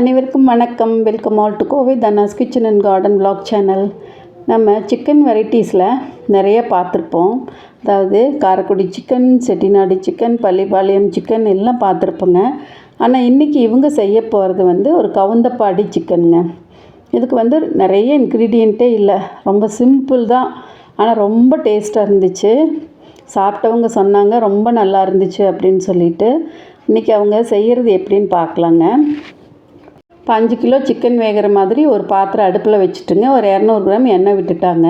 அனைவருக்கும் வணக்கம். Welcome all to Kovai Dhana's kitchen and garden blog channel நம்ம chicken வெரைட்டிஸில் நிறைய பார்த்துருப்போம். அதாவது Karaikudi chicken Chettinad chicken Pallipalayam chicken எல்லாம் பார்த்துருப்போங்க. ஆனால் இன்றைக்கி இவங்க செய்ய போகிறது வந்து ஒரு கவுந்தப்பாடி சிக்கனுங்க இதுக்கு வந்து நிறைய இன்க்ரீடியண்ட்டே இல்லை. ரொம்ப சிம்பிள் தான். ஆனால் ரொம்ப டேஸ்ட்டாக இருந்துச்சு. சாப்பிட்டவங்க சொன்னாங்க ரொம்ப நல்லா இருந்துச்சு அப்படின்னு சொல்லிட்டு. இன்றைக்கி அவங்க செய்கிறது எப்படின்னு பார்க்கலாங்க. இப்போ அஞ்சு கிலோ சிக்கன் வேகிற மாதிரி ஒரு பாத்திரம் அடுப்பில் வச்சுட்டுங்க. ஒரு இரநூறு கிராம் எண்ணெய் விட்டுட்டாங்க.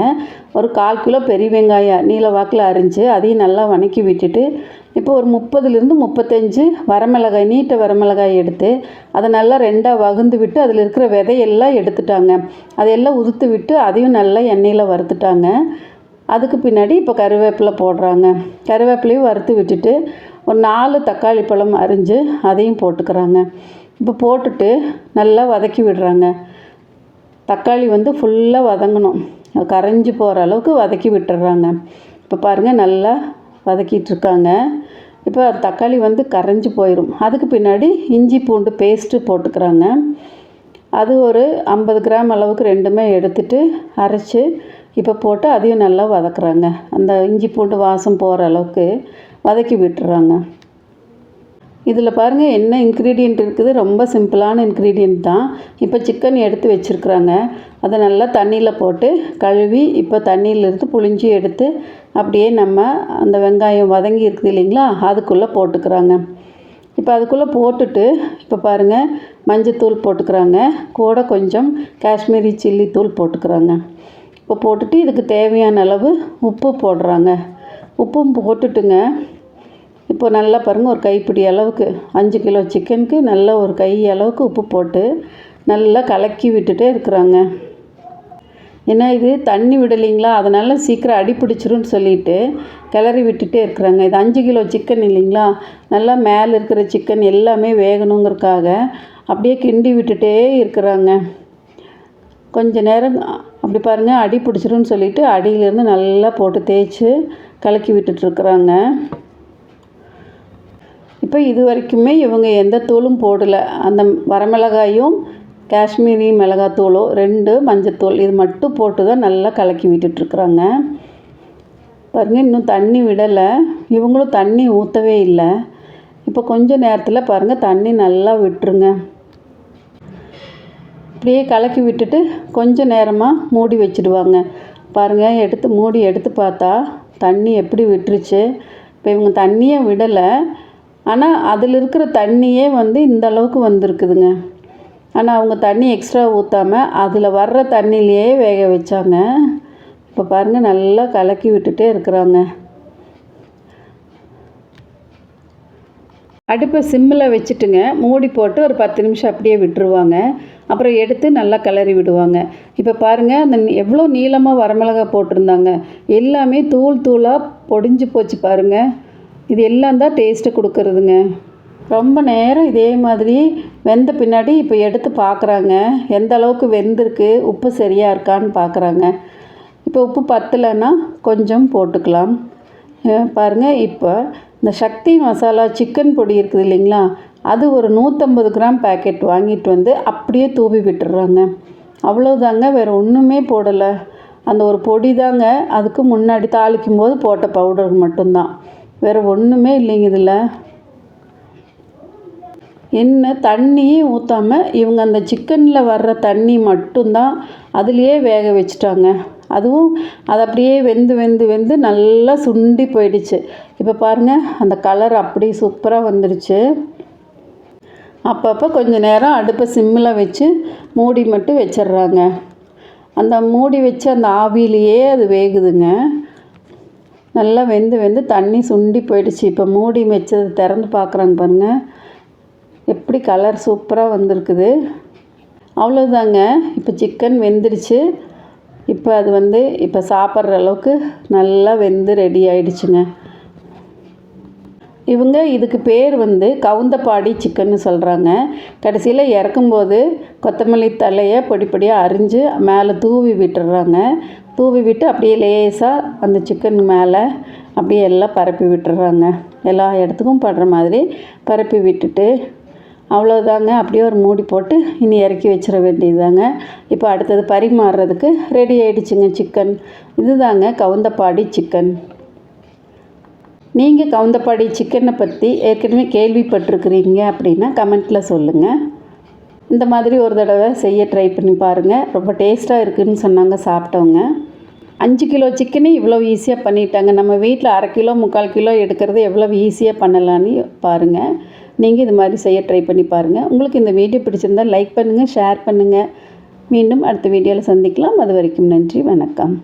ஒரு கால் கிலோ பெரிய வெங்காயம் நீல வாக்கில் அரிஞ்சு அதையும் நல்லா வணக்கி விட்டுட்டு இப்போ ஒரு முப்பதுலேருந்து முப்பத்தஞ்சு வரமிளகாய் நீட்ட வரமிளகாய் எடுத்து அதை நல்லா ரெண்டாக வகுந்து விட்டு அதில் இருக்கிற விதையெல்லாம் எடுத்துட்டாங்க. அதையெல்லாம் உதுத்து விட்டு அதையும் நல்லா எண்ணெயில் வறுத்துட்டாங்க. அதுக்கு பின்னாடி இப்போ கருவேப்பிலை போடுறாங்க. கருவேப்பிலையும் வறுத்து விட்டுட்டு ஒரு நாலு தக்காளி பழம் அரிஞ்சு அதையும் போட்டுக்கிறாங்க. இப்போ போட்டுட்டு நல்லா வதக்கி விடுறாங்க. தக்காளி வந்து ஃபுல்லாக வதங்கணும். கரைஞ்சி போகிற அளவுக்கு வதக்கி விட்டுறாங்க. இப்போ பாருங்கள் நல்லா வதக்கிட்டு இருக்காங்க. இப்போ தக்காளி வந்து கரைஞ்சி போயிடும் அதுக்கு பின்னாடி இஞ்சி பூண்டு பேஸ்ட்டு போட்டுக்கிறாங்க. அது ஒரு ஐம்பது கிராம் அளவுக்கு ரெண்டுமே எடுத்துட்டு அரைச்சி இப்போ போட்டு அதையும் நல்லா வதக்குறாங்க. அந்த இஞ்சி பூண்டு வாசம் போகிற அளவுக்கு வதக்கி விட்டுறாங்க. இதில் பாருங்கள் என்ன இன்க்ரீடியண்ட் இருக்குது? ரொம்ப சிம்பிளான இன்க்ரீடியண்ட் தான். இப்போ சிக்கன் எடுத்து வச்சுருக்குறாங்க. அதை நல்லா தண்ணியில் போட்டு கழுவி இப்போ தண்ணியிலிருந்து புழிஞ்சி எடுத்து அப்படியே நம்ம அந்த வெங்காயம் வதங்கி இருக்குது இல்லைங்களா அதுக்குள்ளே போட்டுக்கிறாங்க. இப்போ அதுக்குள்ளே போட்டுட்டு இப்போ பாருங்கள் மஞ்சத்தூள் போட்டுக்கிறாங்க. கூட கொஞ்சம் காஷ்மீரி சில்லி தூள் போட்டுக்கிறாங்க. இப்போ போட்டுட்டு இதுக்கு தேவையான அளவு உப்பு போடுறாங்க. உப்பும் போட்டுட்டுங்க இப்போ நல்லா பாருங்கள் ஒரு கைப்பிடி அளவுக்கு. அஞ்சு கிலோ சிக்கனுக்கு நல்லா ஒரு கை அளவுக்கு உப்பு போட்டு நல்லா கலக்கி விட்டுட்டே இருக்கிறாங்க. ஏன்னா இது தண்ணி விடலைங்களா? அதனால் சீக்கிரம் அடி பிடிச்சிரும்னு சொல்லிட்டு கிளறி விட்டுட்டே இருக்கிறாங்க. இது அஞ்சு கிலோ சிக்கன் இல்லைங்களா? நல்லா மேலே இருக்கிற சிக்கன் எல்லாமே வேகணுங்கிறதுக்காக அப்படியே கிண்டி விட்டுட்டே இருக்கிறாங்க. கொஞ்ச நேரம் அப்படி பாருங்கள் அடி பிடிச்சிரும்னு சொல்லிட்டு அடியிலேருந்து நல்லா போட்டு தேய்ச்சி கலக்கி விட்டுட்ருக்குறாங்க இப்போ இது வரைக்குமே இவங்க எந்த தூளும் போடலை. அந்த வரமிளகாயும் காஷ்மீரி மிளகாத்தூளோ ரெண்டு மஞ்சத்தூள் இது மட்டும் போட்டு தான் நல்லா கலக்கி விட்டுட்ருக்குறாங்க. பாருங்கள் இன்னும் தண்ணி விடலை. இவங்களும் தண்ணி ஊற்றவே இல்லை. இப்போ கொஞ்சம் நேரத்தில் பாருங்கள் தண்ணி நல்லா விட்டுருங்க. இப்படியே கலக்கி விட்டுட்டு கொஞ்சம் நேரமாக மூடி வச்சுடுவாங்க. பாருங்கள் எடுத்து மூடி எடுத்து பார்த்தா தண்ணி எப்படி விட்டுருச்சு. இப்போ இவங்க தண்ணியை விடலை. ஆனால் அதில் இருக்கிற தண்ணியே வந்து இந்த அளவுக்கு வந்திருக்குதுங்க. ஆனால் அவங்க தண்ணி எக்ஸ்ட்ரா ஊற்றாமல் அதில் வர்ற தண்ணியிலையே வேக வச்சாங்க. இப்போ பாருங்கள் நல்லா கலக்கி விட்டுட்டே இருக்கிறாங்க. அடுப்பை சிம்மில் வச்சுட்டுங்க மூடி போட்டு ஒரு பத்து நிமிஷம் அப்படியே விட்டுருவாங்க. அப்புறம் எடுத்து நல்லா கிளறி விடுவாங்க. இப்போ பாருங்கள் அந்த எவ்வளோ நீளமாக வரமிளகா போட்டிருந்தாங்க. எல்லாமே தூள் தூளாக பொடிஞ்சு போச்சு பாருங்கள் இது எல்லாம் தான் டேஸ்ட்டு கொடுக்கறதுங்க. ரொம்ப நேரம் இதே மாதிரி வெந்த பின்னாடி இப்போ எடுத்து பார்க்குறாங்க எந்த அளவுக்கு வெந்திருக்கு உப்பு சரியாக இருக்கான்னு பார்க்குறாங்க இப்போ உப்பு பத்தலைன்னா கொஞ்சம் போட்டுக்கலாம். பாருங்கள் இப்போ இந்த சக்தி மசாலா சிக்கன் பொடி இருக்குது இல்லைங்களா? அது ஒரு நூற்றம்பது கிராம் பேக்கெட் வாங்கிட்டு வந்து அப்படியே தூவி விட்டுறாங்க. அவ்வளோதாங்க வேறு ஒன்றுமே போடலை. அந்த ஒரு பொடி தாங்க அதுக்கு முன்னாடி தாளிக்கும் போது போட்ட பவுடர் மட்டும்தான். வேறு ஒன்றுமே இல்லைங்க இதில். என்ன தண்ணியே ஊற்றாமல் இவங்க அந்த சிக்கனில் வர்ற தண்ணி மட்டும்தான் அதுலேயே வேக வச்சுட்டாங்க. அதுவும் அது அப்படியே வெந்து வெந்து வெந்து நல்லா சுண்டி போயிடுச்சு. இப்போ பாருங்கள் அந்த கலர் அப்படி சூப்பராக வந்துடுச்சு அப்பப்போ கொஞ்சம் நேரம் அடுப்பை சிம்மில் வச்சு மூடி மட்டும் வச்சிடுறாங்க. அந்த மூடி வச்சு அந்த ஆவியிலேயே அது வேகுதுங்க. நல்லா வெந்து வெந்து தண்ணி சுண்டி போயிடுச்சு. இப்போ மூடி வச்சது திறந்து பார்க்குறாங்க பாருங்கள் எப்படி கலர் சூப்பராக வந்திருக்குது. அவ்வளோதாங்க இப்போ சிக்கன் வெந்துடுச்சு இப்போ அது வந்து இப்போ சாப்பிட்ற அளவுக்கு நல்லா வெந்து ரெடி ஆயிடுச்சுங்க. இவங்க இதுக்கு பேர் வந்து கவுந்தப்பாடி சிக்கன்னு சொல்கிறாங்க கடைசியில் இறக்கும்போது கொத்தமல்லி தலையை பொடி பொடியாக அரிஞ்சு மேலே தூவி விட்டுடுறாங்க தூவி விட்டு அப்படியே லேசாக அந்த சிக்கன் மேலே அப்படியே எல்லாம் பரப்பி விட்டுறாங்க. எல்லா இடத்துக்கும் படுற மாதிரி பரப்பி விட்டுட்டு அவ்வளோதாங்க அப்படியே ஒரு மூடி போட்டு இனி இறக்கி வச்சிட வேண்டியதுதாங்க. இப்போ அடுத்தது பரிமாறுறதுக்கு ரெடி ஆகிடுச்சுங்க சிக்கன் இதுதாங்க கவுந்தப்பாடி சிக்கன் நீங்கள் கவுந்தப்பாடி சிக்கனை பற்றி ஏற்கனவே கேள்விப்பட்டிருக்கிறீங்க அப்படின்னா கமெண்ட்டில் சொல்லுங்கள் இந்த மாதிரி ஒரு தடவை செய்ய ட்ரை பண்ணி பாருங்கள் ரொம்ப டேஸ்ட்டாக இருக்குதுன்னு சொன்னாங்க சாப்பிட்டவங்க. அஞ்சு கிலோ சிக்கனே இவ்வளோ ஈஸியாக பண்ணிட்டாங்க. நம்ம வீட்டில் அரை கிலோ முக்கால் கிலோ எடுக்கிறது எவ்வளோ ஈஸியாக பண்ணலான்னு பாருங்கள் நீங்கள் இது மாதிரி செய்ய ட்ரை பண்ணி பாருங்கள் உங்களுக்கு இந்த வீடியோ பிடிச்சிருந்தால் லைக் பண்ணுங்கள் ஷேர் பண்ணுங்கள் மீண்டும் அடுத்த வீடியோவில் சந்திக்கலாம். அது வரைக்கும் நன்றி வணக்கம்.